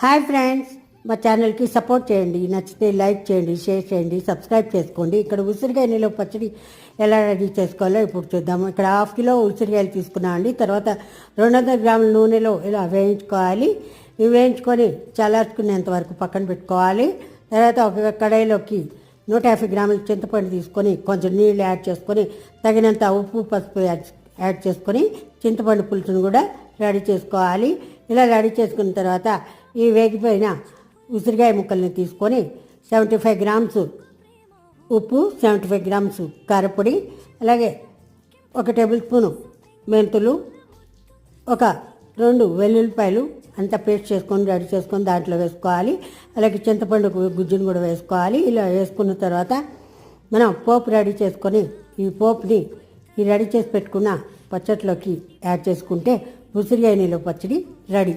Hi friends మా ఛానల్కి support చేయండి నచ్చితే లైక్ చేయండి షేర్ చేయండి సబ్స్క్రైబ్ చేసుకోండి. ఇక్కడ ఉసిరికాయ నిలువ పచ్చడి ఎలా రెడీ చేసుకోవాలో ఇప్పుడు చూద్దాము. ఇక్కడ హాఫ్ కిలో ఉసిరికాయలు తీసుకున్నాం అండి. తర్వాత రెండు వందల గ్రాముల నూనెలో ఇలా వేయించుకోవాలి. ఇవి వేయించుకొని చల్లార్చుకునేంత వరకు పక్కన పెట్టుకోవాలి. తర్వాత ఒక కడాయిలోకి నూట యాభై గ్రాముల చింతపండు తీసుకొని కొంచెం నీళ్ళు యాడ్ చేసుకొని తగినంత ఉప్పు పసుపు యాడ్ యాడ్ చేసుకొని చింతపండు పులుసును కూడా రెడీ చేసుకోవాలి. ఇలా రెడీ చేసుకున్న తర్వాత ఈ వేగిపోయిన ఉసిరికాయ ముక్కల్ని తీసుకొని సెవెంటీ ఫైవ్ గ్రామ్స్ ఉప్పు సెవెంటీ ఫైవ్ గ్రామ్స్ కారపొడి అలాగే ఒక టేబుల్ స్పూను మెంతులు ఒక రెండు వెల్లుల్లిపాయలు అంతా పేస్ట్ చేసుకొని రెడీ చేసుకొని దాంట్లో వేసుకోవాలి. అలాగే చింతపండు గుజ్జును కూడా వేసుకోవాలి. ఇలా వేసుకున్న తర్వాత మనం పోపు రెడీ చేసుకొని ఈ పోపుని ఈ రెడీ చేసి పెట్టుకున్న పచ్చట్లోకి యాడ్ చేసుకుంటే ఉసిరిగాయ నీళ్ళ పచ్చడి రెడీ.